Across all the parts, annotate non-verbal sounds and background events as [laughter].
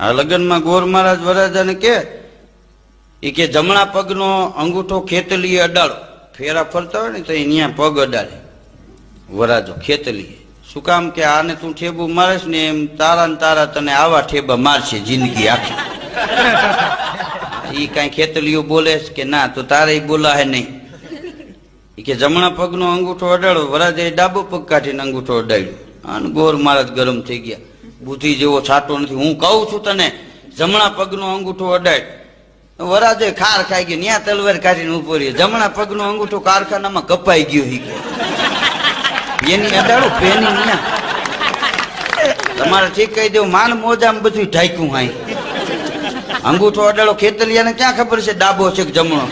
આ લગ્નમાં ગોર મહારાજ વરાજાને કે એ કે જમણા પગનો અંગૂઠો ખેતલીએ અડાડો. ફેરા ફરતા હોય ને તો અહીંયા પગ અડાડે. વરાજો ખેતલીએ. શું કામ કે આને તું ઠેબુ મારેશ ને એમ તારા ને તારા તને આવા ઠેબા મારશે જિંદગી આખી. એ કાંઈ ખેતલીઓ બોલે કે ના, તો તારે બોલાય નહીં. એ કે જમણા પગનો અંગૂઠો અડાડો. વરાજે ડાબો પગ કાઢીને અંગૂઠો અડાડ્યો. અને ગોર મહારાજ ગરમ થઈ ગયા. બુદ્ધિ જેવો છાટો નથી. હું કહું છું તને, જમણા પગનો અંગૂઠો અડાય. વરાજે ખાર ખાઈ ગયો, ન્યા તલવાર કાઢીને ઊભો રહ્યો. જમણા પગનો અંગૂઠો કારખાનામાં કપાઈ ગયો હી ગયો એની અડાડો પેની ન્યા. તમારે ઠીક કહી દેવું માન મોજામાં બધું ઢાંક્યું હાઈ અંગૂઠો અડાડો, ખેતલિયાને ક્યાં ખબર છે ડાબો છે કે જમણો?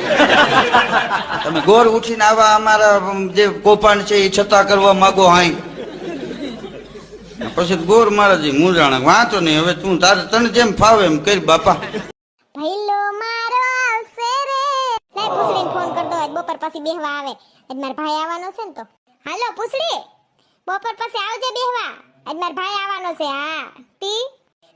તમે ગોર ઉઠીને આવા અમારા જે કોપાણ છે એ છતાં કરવા માંગો હાઈ પછી ગોર મહારાજ જાણે વાંચો નહીં, હવે તું તારે તને જેમ ફાવે એમ કરી બાપા. તો. હાલો, પૂછડી. બપોર પછી આવજે બેહવા. આજ મારા ભાઈ આવવાનો છે, હા. તી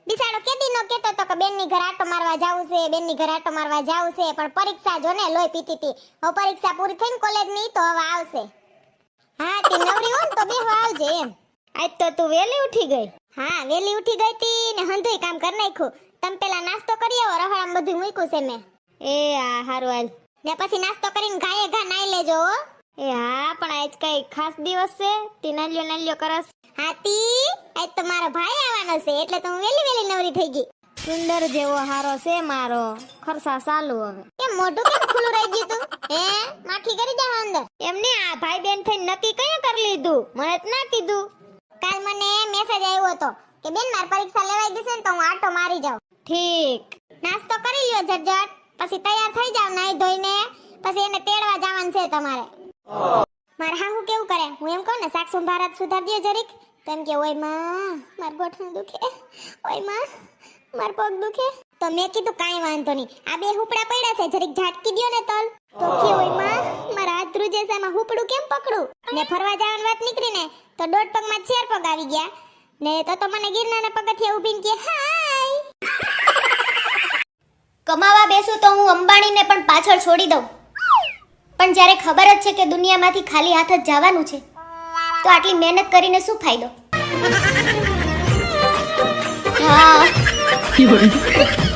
બિસાડો કેદી નો કેતો કે ઘર આટો મારવા જાવું છે, બેનની ઘર આટો મારવા જાવું છે, પણ પરીક્ષા જો ને લોહી પીતી તી. હવે પરીક્ષા પૂરી કોલેજની તો હવે આવશે. હા તે નવરી હોય તો બેહવા આવજે એમ. આજ તો તું વેલી ઉઠી ગઈ. હા વેલી ઉઠી ગઈ તી ને હંધુય કામ કરી નાખ્યું. તમે પેલા નાસ્તો કરી આવો રહોડામાં બધું મૂક્યું છે મેં. એ આ હારું હાલ. ને પછી નાસ્તો કરીને ગાયે ઘા નાઈ લેજો હો. એ હા પણ આજ કઈ ખાસ દિવસ છે? તી નાલ્યો નાલ્યો કરસ હા તી. આજ તો મારો ભાઈ આવવાનો છે એટલે તો હું વેલી વેલી નવરી થઈ ગઈ. સુંદર જેવો હારો છે મારો. ખરસા ચાલુ હવે. કેમ મોઢું કેમ ખુલ્લું રહી ગયું તું? હે? માખી કરી દે અંદર. એમને આ ભાઈ બેન થઈને નક્કી કયા કરી લીધું? મને જ ના કીધું. મને મેસેજ આવ્યો હતો કે બેન માર પરીક્ષા લેવાઈ ગઈ છે ને તો હું આટો મારી જાઉં. ઠીક. નાસ્તો કરી લ્યો ઝટઝટ. પછી તૈયાર થઈ જાવ નાઈ ધોઈને. પછી એને તેડવા જવાનું છે તમારે. માર હા હું કેવું કરે? હું એમ કહું ને શાક ભારત સુધાર દ્યો જરીક. તો એમ કે ઓયમાં માર ગોઠણ દુખે. ઓયમાં માર પગ દુખે. તો મેં કીધું કાંઈ વાંધો નહીં. આ બે હુપડા પડ્યા છે જરીક ઝાટકી દ્યો ને તલ. તો કે ઓયમાં મારા હાથ ધ્રુજે છે એમાં હુપડું કેમ પકડું? ને ફરવા જવાની વાત નીકળી ને તો દોઢ પગમાં ચાર પગ આવી ગયા. ને તો તો મને ગિરનારના પગથિયે ઊભીને કે હાય. કમાવા બેસું તો હું અંબાણીને પણ પાછળ છોડી દઉં. પણ જ્યારે ખબર જ છે કે દુનિયામાંથી ખાલી હાથ જ જવાનું છે તો આટલી મહેનત કરીને શું ફાયદો? [laughs] હા. [laughs] [laughs]